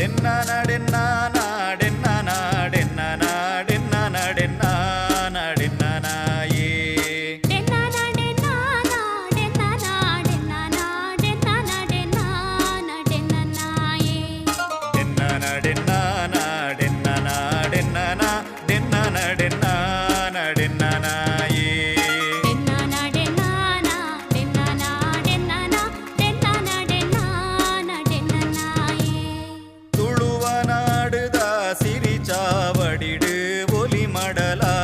டென்னா நாடென்னா நாடென்னா நாடென்னா நாடென்னா நாடென்னா நாடென்னா நாயே டென்னா நாடென்னா நாடென்னா நாடென்னா நாடென்னா நாடென்னா சாவடிடு ஒலிமடலா